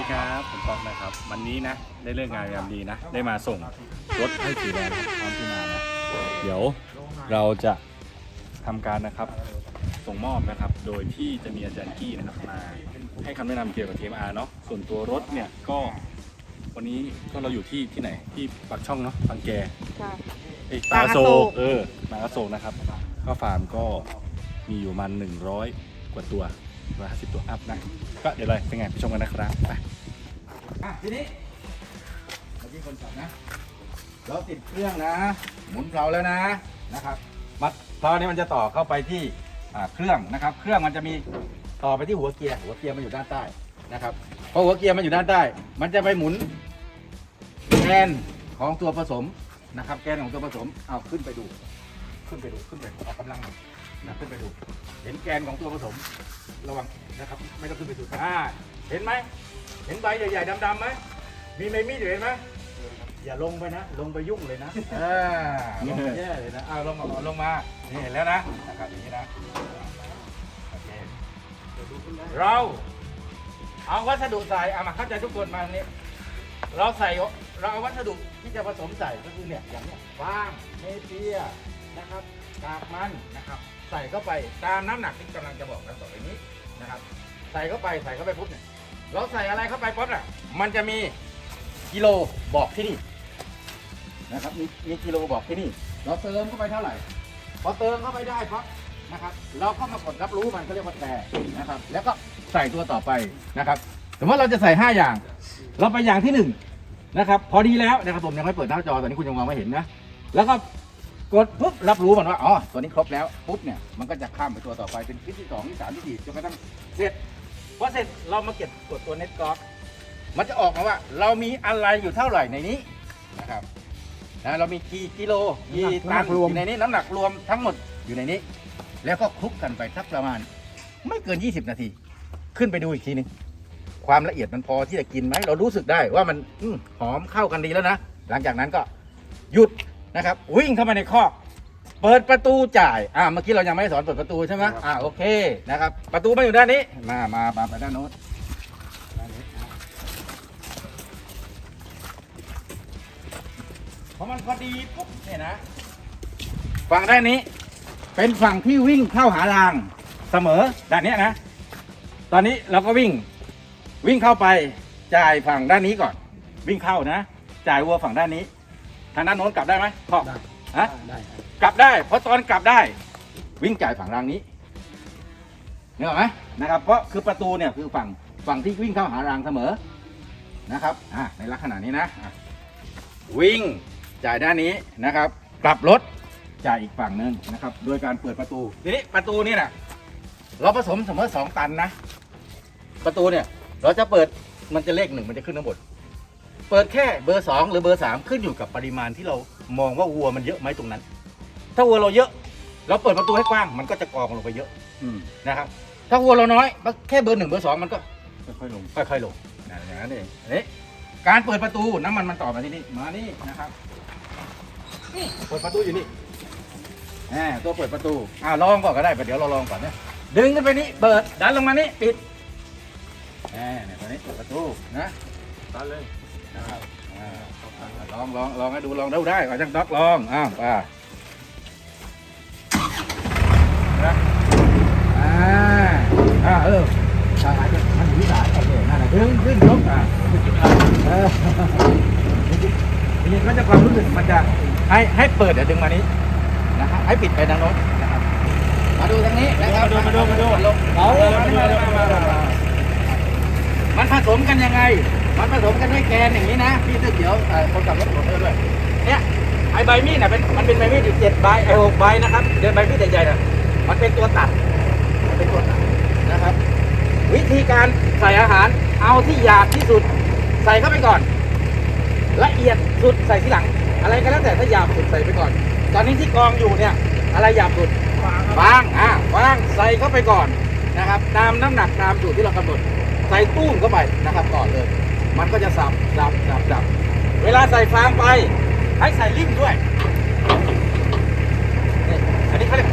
ดีครับ ผมป๊อกนะครับ วันนี้นะ ได้เลิกงานยามดีนะ ได้มาส่งรถให้สีแดงครับพร้อมที่มานะ เดี๋ยวเราจะทำการนะครับ ส่งมอบนะครับ โดยที่จะมีอาจารย์กี้นะครับมาให้คำแนะนำเกี่ยวกับ TMR เนาะ ส่วนตัวรถเนี่ยก็ วันนี้ก็เราอยู่ที่ที่ไหน ที่ปากช่องเนาะบางแกค่ะเอ้ยบางอโศกเออมางอโศกนะครับข้าวฟาร์มก็มีอยู่ประมันหนึ่งร้อยกว่าตัว ร้อยห้าสิบตัวอัพนะ ก็เดี๋ยวเลยเป็นไงไปชมกันนะครับไปอะทีนี้เมื่อกี้คนขับนะเราติดเครื่องนะ หมุนเพลาแล้วนะนะครับ มัดเพลานี้มันจะต่อเข้าไปที่อ่าเครื่องนะครับ เครื่องมันจะมีต่อไปที่หัวเกียร์หัวเกียร์มันอยู่ด้านใต้นะครับพอหัวเกียร์มันอยู่ด้านใต้ มันจะไปหมุนแกนของตัวผสมนะครับ แกนของตัวผสมเอาขึ้นไปดู ขึ้นไปดูขึ้นไปออกกำลังหน่อยนะขึ้นไปดู เห็นแกนของตัวผสม ระวังนะครับ ไม่ต้องขึ้นไปสุดอ่าเห็นไหม เห็นใบใหญ่ๆดำๆไหมมีใบมีดอยู่เห็นไหมอย่าลงไปนะ ลงไปยุ่งเลยนะอ่าลงไปแย่เลยนะอ้าวลงมาลงมานี่เห็นแล้วนะนะครับอย่างนี้นะโอเคเราเอาวัสดุใส่เอามาเข้าใจทุกคนมาตรงนี้เราใส่เราเอาวัสดุที่จะผสมใส่ก็คือเนี่ยอย่างเนี้ยฟางเนเปียนะครับกากมันนะครับ ใส่เข้าไปตามน้ำหนักที่กำลังจะบอกกันต่อไปนี้นะครับ ใส่เข้าไปใส่เข้าไปปุ๊บเนี่ยเราใส่อะไรเข้าไปปุ๊บอะ มันจะมีกิโลบอกที่นี่นะครับมีมีกิโลบอกที่นี่ เราเติมเข้าไปเท่าไหร่ พอเติมเข้าไปได้ปั๊บนะครับ เราก็มากดรับรู้มันก็เรียกว่าแทรนะครับ แล้วก็ใส่ตัวต่อไปนะครับสมมติเราจะใส่ 5 อย่าง เราไปอย่างที่1นะครับ พอดีแล้วนะครับผมยังไม่เปิดหน้าจอตอนนี้คุณยังมองไม่เห็นนะ แล้วก็ กดปุ๊บรับรู้มันว่าอ๋อตัวนี้ครบแล้วปุ๊บเนี่ยมันก็จะข้ามไปตัวต่อไปเป็นคลิปที่สองที่สามที่สี่จนกระทั่งเสร็จพอเสร็จเรามาเก็บกดตัวเน็ตกอมันจะออกมาว่า เรามีอะไรอยู่เท่าไหร่ในนี้นะครับนะเรามีกี่กิโลกี่ตันอยู่ในนี้น้ำหนักรวมทั้งหมดอยู่ในนี้ แล้วก็คลุกกันไปสักประมาณ ไม่เกิน 20 นาที ขึ้นไปดูอีกทีหนึงความละเอียดมันพอที่จะกินไหมเรารู้สึกได้ว่ามันอมหอมเข้ากันดีแล้วนะหลังจากนั้นก็หยุด นะครับวิ่งเข้ามาในคอกเปิดประตูจ่ายอ่าเมื่อกี้เรายังไม่ได้สอนเปิดประตูใช่ไหมอ่าโอเคนะครับ ประตูมาอยู่ด้านนี้มามามาไปด้านโน้นด้านนี้อะพอมันพอดีปุ๊บเนี่ยนะฝั่งด้านนี้ เป็นฝั่งที่วิ่งเข้าหารางเสมอด้านเนี้ยนะ ตอนนี้เราก็วิ่งวิ่งเข้าไปจ่ายฝั่งด้านนี้ก่อน วิ่งเข้านะ จ่ายวัวฝั่งด้านนี้ ทางด้านโน้นกลับได้ไหมพ่อฮะได้กลับได้ เพราะตอนกลับได้ วิ่งจ่ายฝั่งรางนี้นึกออกไหมนะครับ เพราะคือประตูเนี่ยคือฝั่งฝั่งที่วิ่งเข้าหารางเสมอนะครับอ่าในลักษณะนี้นะอะวิ่งจ่ายด้านนี้นะครับ กลับรถจ่ายอีกฝั่งหนึ่งนะครับ โดยการเปิดประตูทีนี้ประตูนี่นะเราผสมเสมอสองตันนะ ประตูเนี่ย เราจะเปิดมันจะเลขหนึ่งมันจะขึ้นข้างบน เปิดแค่เบอร์สองหรือเบอร์สามขึ้นอยู่กับปริมาณที่เรามองว่าวัวมันเยอะไหมตรงนั้น ถ้าวัวเราเยอะ เราเปิดประตูให้กว้างมันก็จะกองลงไปเยอะอืมนะครับ ถ้าวัวเราน้อยแค่เบอร์หนึ่งเบอร์สองมันก็ค่อยๆลงค่อยๆลงนะอย่างนั้นเองอันนี้การเปิดประตูน้ำมันมันต่อมาที่นี่มานี่นะครับนี่เปิดประตูอยู่นี่แหมตัวเปิดประตูอ่าลองก่อนก็ได้เดี๋ยวเราลองก่อนเนี่ยดึงขึ้นไปนี่เปิดดันลงมานี่ปิดแหมเนี่ยตัวนี้เปิดประตูนะตัดเลย นะครับอ่าลองลองลองให้ดูลองดูได้ก่อนจังด็อกลองอ้าวไป่านะอ่าอ่าเออสายจะมันอยู่ที่สายโอเคนั่นแหละดึงขึ้นยกอ่าเออทีนี้ก็จะความรู้สึกมันจะให้ให้เปิดเดี๋ยวดึงมานี้นะฮะให้ปิดไปทางโน้นนะครับมาดูทางนี้นะครับมาดูมาดูมาดูเอามาดูมาดูมาดูมันผสมกันยังไง มันผสมกันด้วยแกนอย่างนี้นะพี่เสื้อเขียวเอ่อคนขับรถผมเธอด้วยเนี่ยไอใบมีดน่ะเป็นมันเป็นใบมีดอยู่เจ็ดใบไอหกใบนะครับเดินใบมีดใหญ่ๆน่ะมันเป็นตัวตัดมันเป็นตัวตัดนะครับ วิธีการใส่อาหารเอาที่หยาบที่สุด ใส่เข้าไปก่อน ละเอียดสุดใส่ทีหลัง อะไรก็แล้วแต่ถ้าหยาบสุดใส่ไปก่อน ตอนนี้ที่กองอยู่เนี่ย อะไรหยาบสุดฟางอะฟางใส่เข้าไปก่อนนะครับ ตามน้ำหนักตามสูตรที่เรากำหนดใส่ตู้มเข้าไปนะครับก่อนเลย มันก็จะสับสับสับสับเวลาใส่ฟางไป ให้ใส่ลิ่มด้วยนี่อันนี้เขาเรียก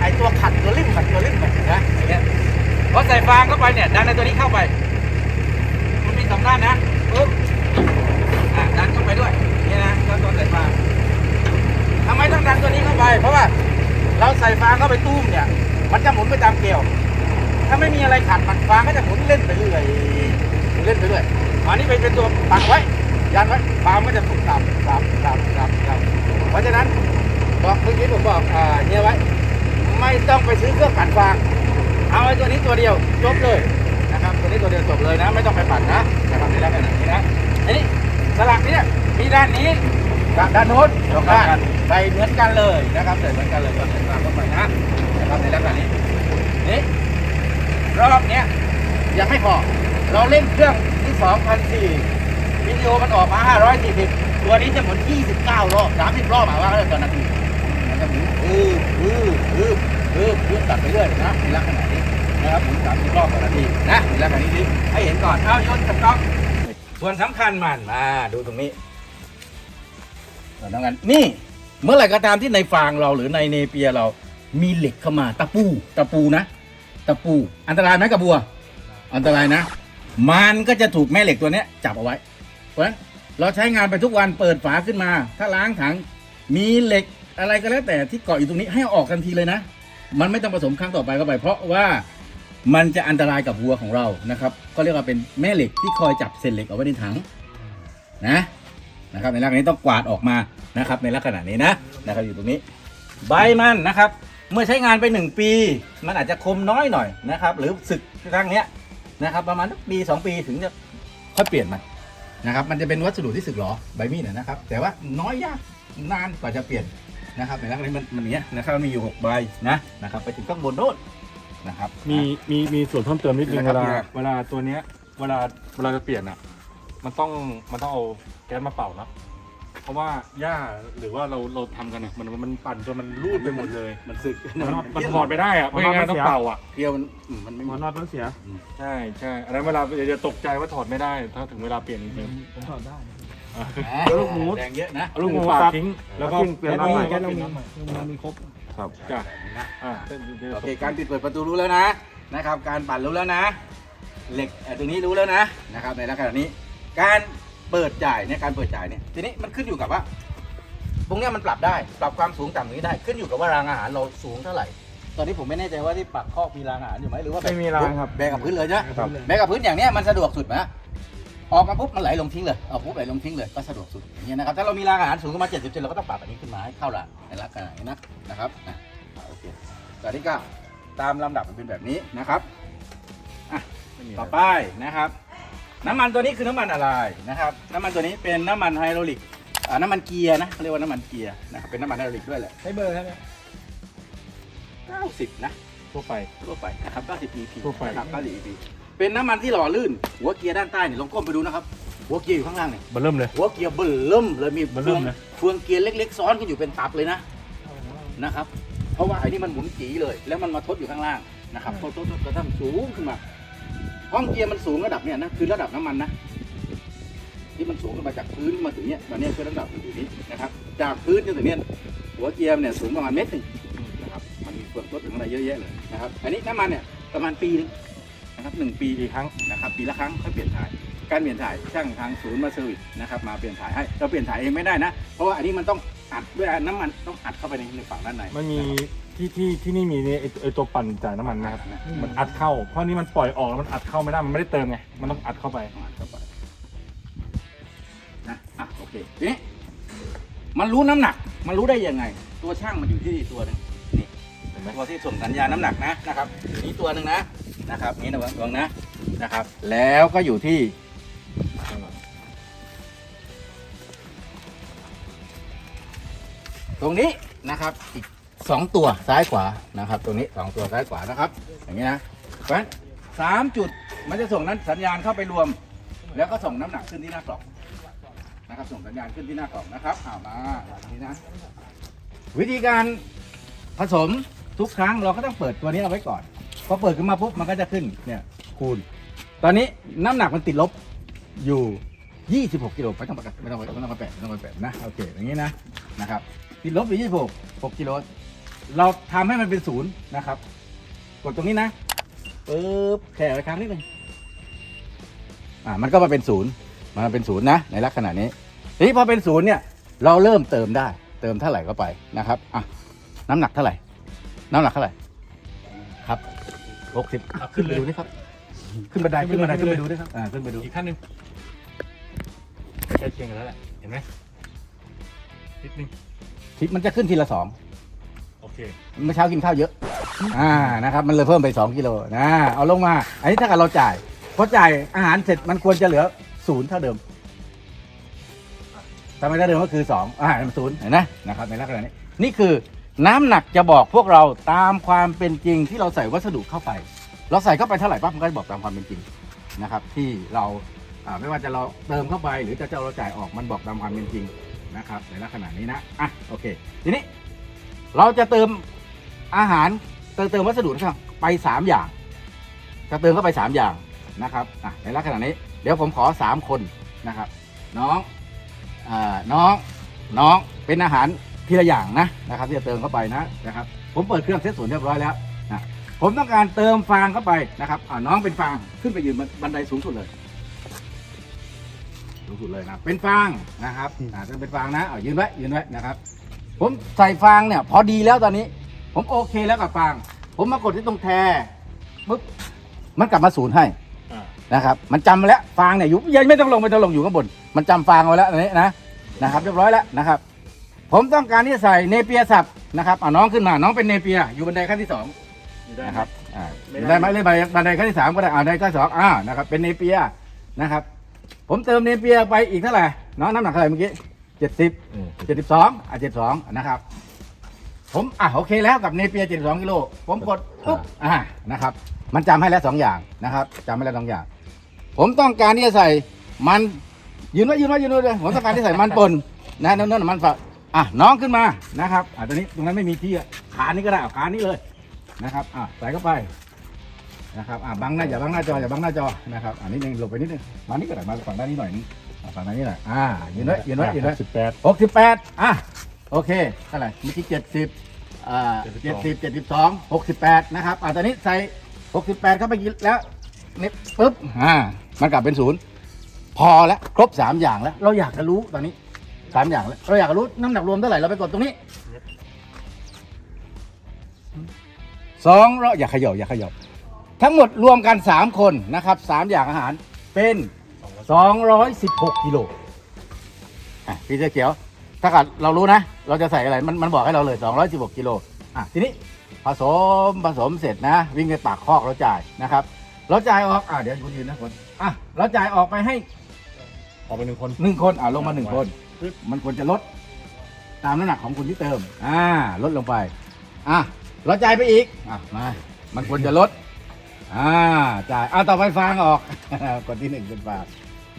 ไอตัวขัดตัวลิ่มขัดตัวลิ่มแบบนะอย่างเงี้ยพอใส่ฟางเข้าไปเนี่ยดันในตัวนี้เข้าไป มันมีสด้านนะปุ๊บอะดันเข้าไปด้วยนี่นะแล้วตัวใส่ฟางทำไมต้องดันตัวนี้เข้าไป เพราะว่าเราใส่ฟางเข้าไปตุ้มเนี่ย มันจะหมุนไปตามเกลียว ถ้าไม่มีอะไรขัดมันฟางก็จะหมุนเล่นไปเรื่อยหมุนเล่นไปเรื่อย อันนี้เป็นเป็นตัวปักไว้ ยันไว้ฟางก็จะถูกตับตับตับตับตับเพราะฉะนั้นบอกเมื่อกี้ผมบอกเนี่ยไว้ ไม่ต้องไปซื้อเครื่องปั่นฟาง เอาไอ้ตัวนี้ตัวเดียวจบเลยนะครับ ตัวนี้ตัวเดียวจบเลยนะ ไม่ต้องไปปั่นนะนะครับในลักษณะนี้นะอันนี้สลักเนี่ยมีด้านนี้กับด้านโน้นสองด้านใส่เหมือนกันเลยนะครับใส่เหมือนกันเลยก็ใส่ฟางเข้าไปนะนะครับในลักษณะนี้นี่รอบเนี้ยยังไม่พอ เราเล่นเครื่องที่2,004วิดีโอมันออกมา 540 ตัวนี้จะหมุน29 รอบ 30 รอบหมายว่าก็ต่อนาทีมันจะหมุนอืออืออืออืออือตัดไปเรื่อยนะในลักษณะนี้นะครับหมุนสามสิบรอบต่อนาทีนะในลักษณะนี้ดิให้เห็นก่อน เอาโยนกับกล้องส่วนสำคัญมันมาดูตรงนี้ส่วนสำคัญนี่เมื่อไหร่ก็ตามที่ในฟางเราหรือในเนเปียเรามีเหล็กเข้ามาตะปูตะปูนะ ตะปู อันตรายไหมกระบัว อันตรายนะ มันก็จะถูกแม่เหล็กตัวเนี้ยจับเอาไว้ เพราะฉะนั้นเราใช้งานไปทุกวันเปิดฝาขึ้นมา ถ้าล้างถังมีเหล็กอะไรก็แล้วแต่ที่เกาะอยู่ตรงนี้ให้ออกทันทีเลยนะ มันไม่ต้องผสมครั้งต่อไปเข้าไป เพราะว่ามันจะอันตรายกับวัวของเรานะครับ ก็เรียกว่าเป็นแม่เหล็กที่คอยจับเศษเหล็กเอาไว้ในถังนะนะครับในลักษณะนี้ต้องกวาดออกมานะครับ ในลักษณะนี้นะนะครับอยู่ตรงนี้ ใบมันนะครับ เมื่อใช้งานไปหนึ่งปี มันอาจจะคมน้อยหน่อยนะครับ หรือสึกครั้งเนี้ย นะครับประมาณสักปีสองปีถึงจะค่อยเปลี่ยนมันนะครับมันจะเป็นวัสดุที่สึกหรอใบมีดนะนะครับ แต่ว่าน้อยยากนานกว่าจะเปลี่ยนนะครับในลักษณะนี้มันมันอย่างเงี้ยนะครับมันมีอยู่หกใบนะนะครับ ไปถึงข้างบนโน้นนะครับมีมีมีส่วนเพิ่มเติมนิดนึงนะครัเวบลาพี่ครับเวลาตัวเนี้ยเวลาเวลาจะเปลี่ยนอะ มันต้องมันต้องเอาแก๊สมาเป่านะ เพราะว่าหญ้าหรือว่าเราเราทำกันเนี่ยมันมันปั่นจนมันรูดไปหมดเลยมันสึกมันมันถอดไปได้อะไม่งั้นต้องเป่าอะเกลียวมันอืมมันไม่หมมีอนอดมันเสีย ใช่ใช่อันนั้นเวลาอย่าจะตกใจว่าถอดไม่ได้ ถ้าถึงเวลาเปลี่ยนจริงผมถอดได้ๆอะแล้วลูกหมูแดงเยอะนะ เอาลูกหมูปากทิ้ง แล้วก็เปลี่ยนแก๊สน้ำใหม่ใหม่ แก๊สเรามีเรามีครบ ครับจ้ะอ่าโอเคการปิดเปิดประตูรู้แล้วนะนะครับ การปั่นรู้แล้วนะ เหล็กเอ่อตรงนี้รู้แล้วนะนะครับในลักษณะนี้ การ เปิดจ่ายเนี่ยการเปิดจ่ายเนี่ยทีนี้มันขึ้นอยู่กับว่าตรงเนี้ยมันปรับได้ปรับความสูงต่ำตรงนี้ได้ขึ้นอยู่กับว่ารางอาหารเราสูงเท่าไหร่ ตอนนี้ผมไม่แน่ใจว่าที่ปักคอกมีรางอาหารอยู่ไหมหรือว่าแบบไม่มีรางครับ แบกกับพื้นเลยใช่ไหมครับ แบกกับพื้นอย่างเนี้ยมันสะดวกสุดนะออกมาปุ๊บมันไหลลงทิ้งเลยเอาปุ๊บไหลลงทิ้งเลยก็สะดวกสุดอย่างเงี้ยนะครับถ้าเรามีรางอาหารสูงขึ้นมา70เซนเราก็ต้องปรับอันนี้ขึ้นมาให้เข้าละในลักษณะนี้นะนะครับอะโอเคตอนนี้ก็ตามลำดับมันเป็นแบบนี้นะครับไม่มีต่อไปนะครับ น้ำมันตัวนี้คือน้ำมันอะไรนะครับ น้ำมันตัวนี้เป็นน้ำมันไฮโดรลิกอ่าน้ำมันเกียร์นะเขาเรียกว่าน้ำมันเกียร์นะครับเป็นน้ำมันไฮโดรลิกด้วยแหละใช้เบอร์ครับ90นะทั่วไปทั่วไปนะครับ 90 EP ทั่วไปนะครับ90 EP เป็นน้ำมันที่หล่อลื่น หัวเกียร์ด้านใต้เนี่ยลองก้มไปดูนะครับ หัวเกียร์อยู่ข้างล่างเนี่ยมาเริ่มเลย หัวเกียร์เบิ่เริ่มเลยมีเบิ่มเริ่มเลยเฟืองเกียร์เล็ก ๆ ซ้อนกันอยู่เป็นตับเลยนะนะครับ เพราะว่าไอ้นี่มันหมุนจีเลย แล้วมันมาทดอยู่ข้างล่างนะครับทดทดทดกระทั่งสูงขึ้นมา ห้องเกียร์มันสูงระดับเนี่ยนะคือระดับน้ำมันนะที่มันสูงขึ้นมาจากพื้นมาถึงเนี่ยตอนนี้คือระดับอยู่นี้นะครับ จากพื้นจนถึงเนี่ยหัวเกียร์เนี่ยสูงประมาณเมตรหนึ่งนะครับมันมีเฟืองทดถึงอะไรเยอะแยะเลยนะครับ อันนี้น้ำมันเนี่ยประมาณปีหนึงนะครับหนึ่งปีกี่ครั้งนะครับ ปีละครั้งค่อยเปลี่ยนถ่าย การเปลี่ยนถ่ายช่างทางศูนย์มาเซอร์วิสนะครับมาเปลี่ยนถ่ายให้เราเปลี่ยนถ่ายเองไม่ได้นะ เพราะว่าอันนี้มันต้อง อัดด้วยน้ำมันต้องอัดเข้าไปในในฝั่งด้านในมันมีที่ที่ที่นี่มีเนี่ยไอ้ไอตัวปั่นจ่ายน้ำมันนะครับ มันอัดเข้า เพราะนี่มันปล่อยออกแล้วมันอัดเข้าไม่ได้ มันไม่ได้เติมไง มันต้องอัดเข้าไปต้องอัดเข้าไปนะอะโอเคทีนี้มันรู้น้ำหนัก มันรู้ได้ยังไง ตัวช่างมันอยู่ที่ตัวหนึงนี่เห็นไหมตัวที่ส่งสัญญาณน้ำหนักนะนะครับ นี่ตัวหนึ่งนะนะครับ นี่นะวงนะนะครับ แล้วก็อยู่ที่ รงนี้นะครับอีกสองตัวซ้ายขวานะครับ ตรงนี้สองตัวซ้ายขวานะครับ อย่างนี้นะเพราะฉะนั้นสามจุดมันจะส่งนั้นสัญญาณเข้าไปรวม แล้วก็ส่งน้ำหนักขึ้นที่หน้ากล่องนะครับ ส่งสัญญาณขึ้นที่หน้ากล่องนะครับเอามาแบบนี้นะ วิธีการผสมทุกครั้งเราก็ต้องเปิดตัวนี้เอาไว้ก่อนพอเปิดขึ้นมาปุ๊บมันก็จะขึ้นเนี่ยคูณ ตอนนี้น้ำหนักมันติดลบอยู่ 26 กิโลไม่ต้องประกาศไม่ต้องไปไม่ต้องไปแปะไม่ต้องไปแปะนะโอเคอย่างนี้นะนะครับ ติดลบอยู่26 6กิโลเราทำให้มันเป็นศูนย์นะครับ กดตรงนี้นะปึ๊บแค่ไว้ครั้งนิดหนึ่งอ่ามันก็มาเป็นศูนย์มาเป็นศูนย์นะในลักษณะนี้ทีนี้พอเป็นศูนย์เนี่ยเราเริ่มเติมได้ เติมเท่าไหร่ก็ไปนะครับอะน้ำหนักเท่าไหร่ น้ำหนักเท่าไหร่ครับหกสิบเอาขึ้นเลยดูนี่ครับ ขึ้นบันไดขึ้นบันไดขึ้นไปดูด้วยครับอ่าขึ้นไปดู อีกขั้นหนึ่งใกล้เคียงกันแล้วแหละ เห็นไหมนิดนึง ทิมันจะขึ้นทีละสองโอเค เมื่อเช้ากินข้าวเยอะ อ่านะครับ มันเลยเพิ่มไป 2กิโลนะเอาลงมา อันนี้ถ้าเกิดเราจ่ายพอจ่ายอาหารเสร็จมันควรจะเหลือศูนย์เท่าเดิมทำไมเท่าเดิมก็คือ 2อาหารมันศูนย์เห็นไหมนะครับในลักษณะนี้นี่คือน้ำหนักจะบอกพวกเราตามความเป็นจริงที่เราใส่วัสดุเข้าไป เราใส่เข้าไปเท่าไหร่ปั๊บมันก็จะบอกตามความเป็นจริงนะครับ ที่เราอ่าไม่ว่าจะเราเติมเข้าไปหรือจะจะเราจ่ายออกมันบอกตามความเป็นจริง นะครับในลักษณะนี้นะอะโอเค ทีนี้เราจะเติมอาหารเติมเติมวัสดุนะครับไปสามอย่าง จะเติมเข้าไปสามอย่างนะครับอะในลักษณะนี้ เดี๋ยวผมขอสามคนนะครับ น้องอาน้องน้องเป็นอาหารทีละอย่างนะนะครับที่จะเติมเข้าไปนะนะครับ ผมเปิดเครื่องเซตศูนย์เรียบร้อยแล้วนะผมต้องการเติมฟางเข้าไปนะครับอ่าน้องเป็นฟางขึ้นไปยืนบันไดสูงสุดเลย สูงสุดเลยนะเป็นฟางนะครับอ่าจะเป็นฟางนะเอายืนไว้ยืนไว้นะครับ ผมใส่ฟางเนี่ย พอดีแล้วตอนนี้ ผมโอเคแล้วกับฟาง ผมมากดที่ตรงแทปุ๊บมันกลับมาศูนย์ให้อ่า นะครับมันจำมาแล้วฟางเนี่ยอยู่ยังไม่ต้องลงไม่ต้องลงอยู่ข้างบน มันจำฟางไว้แล้วอันนี้นะนะครับ เรียบร้อยแล้วนะครับ ผมต้องการที่จะใส่เนเปียสับนะครับเอาน้องขึ้นมาน้องเป็นเนเปียอยู่บันไดขั้นที่สอง อยู่ได้นะไหคมรับอ่าไม่ได้ ได้ไหมเลยบันไดขั้นที่สามก็ได้อ่าบันไดขั้นที่สองอ่านะครับเป็นเนเปียนะครับ ผมเติมเนเปียไปอีกเท่าไหร่น้องน้ำหนักเท่าไหร่เมื่อกี้เจ็ดสิบอืม เจ็ดสิบสองอะเจ็ดสองนะครับ ผมอะโอเคแล้วกับเนเปียเจ็ดสองกิโลผมกดปุ๊บอ่านะครับ มันจำให้แล้วสองอย่างนะครับจำให้แล้วสองอย่าง ผมต้องการที่จะใส่มันยืนไว้ยืนไว้ยืนไว้เลยผมต้องการที่จะใส่มันป่นนะนั่นนั่นมันฝากอะน้องขึ้นมานะครับอะตอนนี้ตรงนั้นไม่มีที่อะขานี้ก็ได้เอาขานี้เลยนะครับอะใส่เข้าไป นะครับอะบังหน้าอย่าบังหน้าจออย่าบังหน้าจอนะครับอันนี้นึงหลบไปนิดนึงมานี่ก็ได้มาฝั่งด้านนี้หน่อยนึงอะฝั่งด้านนี้หน่อยอ่ายืนไว้ยืนไว้ยืนไว้สิบแปดหกสิบแปดอะโอเคเท่าไหร่เมื่อกี้เจ็ดสิบอ่าเจ็ดสิบเจ็ดสิบสองหกสิบแปดนะครับอ่าตอนนี้ใส่หกสิบแปดเข้าไปกินแล้วนี่ปุ๊บอ่ามันกลับเป็นศูนย์พอแล้วครบสามอย่างแล้ว เราอยากจะรู้ตอนนี้สามอย่างแล้วเราอยากจะรู้น้ำหนักรวมเท่าไหร่เราไปกดตรงนี้สองร้อยอย่าเขย่าอย่าเขย่า ทั้งหมดรวมกันสามคนนะครับสามอย่างอาหารเป็นสองร้อยสิบหกกิโลอะพี่เสื้อเขียว ถ้าเกิดเรารู้นะ เราจะใส่อะไรมันมันบอกให้เราเลย 216กิโลอะทีนี้ผสมผสมเสร็จนะ วิ่งไปปากคอกเราจ่ายนะครับเราจ่ายออกอะเดี๋ยวคุณยืนนะคนอะเราจ่ายออกไปให้ออกไปหนึ่งคนหนึ่งคนอะลงมาหนึ่งคน มันควรจะลดตามน้ำหนักของคุณที่เติม อ่า ลดลงไป อะเราจ่ายไปอีกอะมามันควรจะลด อ่าจ่ายอะต่อไปฟางออก กดที่หนึ่งเป็นฟาง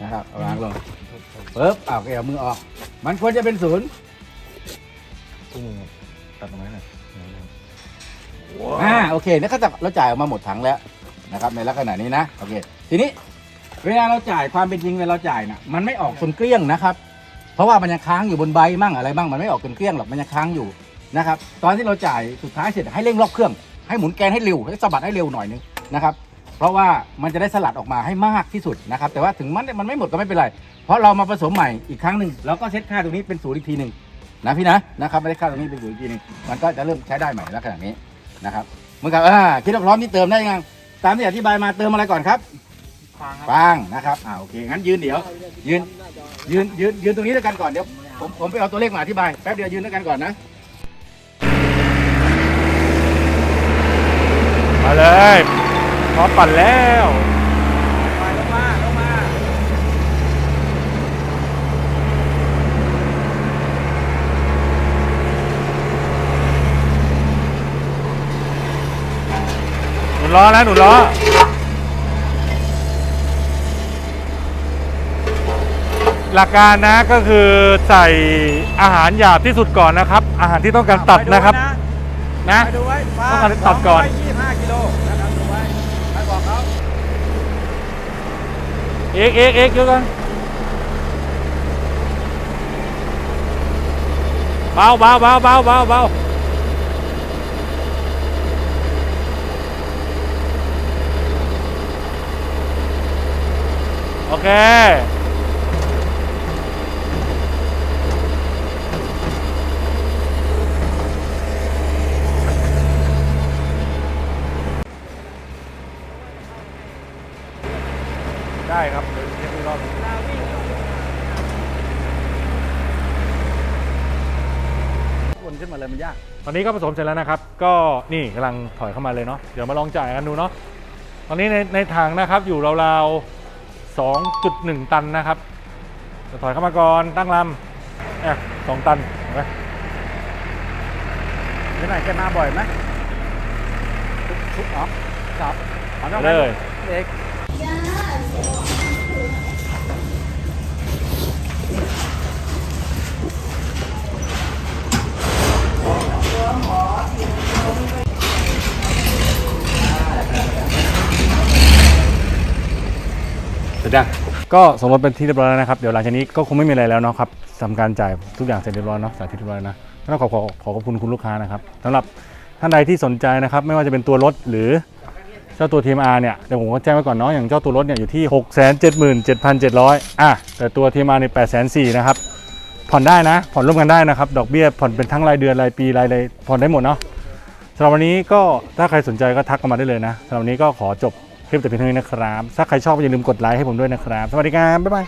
นะครับเอาวางลงปึ๊บอะโอเคเอามือออก มันควรจะเป็นศูนย์ตุ้งตัดตรงนั้นหน่อยอ่าโอเคนี่ก็จะเราจ่ายออกมาหมดถังแล้วนะครับ ในลักษณะนี้นะโอเค ทีนี้เวลาเราจ่ายความเป็นจริงเวลาเราจ่ายน่ะมันไม่ออกจนเกลี้ยงนะครับ เพราะว่ามันยังค้างอยู่บนใบมั่งอะไรมั่งมันไม่ออกจนเกลี้ยงหรอกมันยังค้างอยู่นะครับ ตอนที่เราจ่ายสุดท้ายเสร็จให้เร่งรอบเครื่องให้หมุนแกนให้เร็วให้สะบัดให้เร็วหน่อยนึง นะครับ เพราะว่ามันจะได้สลัดออกมาให้มากที่สุดนะครับ แต่ว่าถึงมันมันไม่หมดก็ไม่เป็นไร เพราะเรามาผสมใหม่อีกครั้งหนึ่งแล้วก็เซตค่าตรงนี้เป็นศูนย์อีกทีหนึ่งนะพี่นะนะครับไม่ได้ค่าตรงนี้เป็นศูนย์อีกทีหนึ่งมันก็จะเริ่มใช้ได้ใหม่ลักษณะนี้นะครับเหมือนกับอ่าคิดว่าพร้อมที่เติมได้ยังตามที่อธิบายมาเติมอะไรก่อนครับฟางครับฟางนะครับอ่าโอเคงั้นยืนเดี๋ยว ยืนยืนยืนยืนตรงนี้ด้วยกันก่อนเดี๋ยวผมผมไปเอาตัวเลขมาอธิบายแป๊บเดียวยืนด้วยกันก่อนนะมาเลย พร้อมปั่นแล้วลงมาลงมาหนุนล้อนะหนุนล้อหลักการนะก็คือใส่อาหารหยาบที่สุดก่อนนะครับ อาหารที่ต้องการตัดนะครับ นะต้องการตัดก่อนยี่ห้ากิโลนะครับดูไว้ไปบอกเขา เอ็กเอ็กเอ็กเยอะกันเบาเบาเบาเบาเบาเบาโอเค ได้ ครับเดี๋ยวเช็คอีกรอบวนขึ้นมาเลยมันยาก ตอนนี้ก็ผสมเสร็จแล้วนะครับ ก็นี่กำลังถอยเข้ามาเลยเนาะ เดี๋ยวมาลองจ่ายกันดูเนาะ ตอนนี้ในในถังนะครับอยู่ราวๆ 2.1 ตันนะครับจะถอยเข้ามาก่อนตั้งลำเอ๊ะสองตันเห็นไหมที่ไหนแกมาบ่อยไหมทุกทุกอ๋อครับเอาต้องเลยเอก สร็จยังก็สมรสเป็นที่เรียบร้อยแล้วนะครับ เดี๋ยวหลังจากนี้ก็คงไม่มีอะไรแล้วเนาะครับทำการจ่ายทุกอย่างเสร็จเรียบร้อยเนาะสาธิตเรียบร้อยนะต้องขอขอขอขอบคุณคุณลูกค้านะครับสำหรับท่านใดที่สนใจนะครับ ไม่ว่าจะเป็นตัวรถหรือเจ้าตัว TMR เนี่ยเดี๋ยวผมก็แจ้งไว้ก่อนเนาะอย่างเจ้าตัวรถเนี่ยอยู่ที่ 677,700อะแต่ตัว TMR ใน8 4 0 0 0นะครับผ่อนได้นะ ผ่อนร่วมกันได้นะครับ ดอกเบี้ยผ่อนเป็นทั้งรายเดือนรายปีรายอะไรผ่อนได้หมดเนาะสำหรับวันนี้ก็ถ้าใครสนใจก็ทักกันมาได้เลยนะสำหรับวันนี้ก็ขอจบ คลิปแต่เพียงเท่านี้นะครับ ถ้าใครชอบอย่าลืมกดไลค์ให้ผมด้วยนะครับ สวัสดีครับ บ๊ายบาย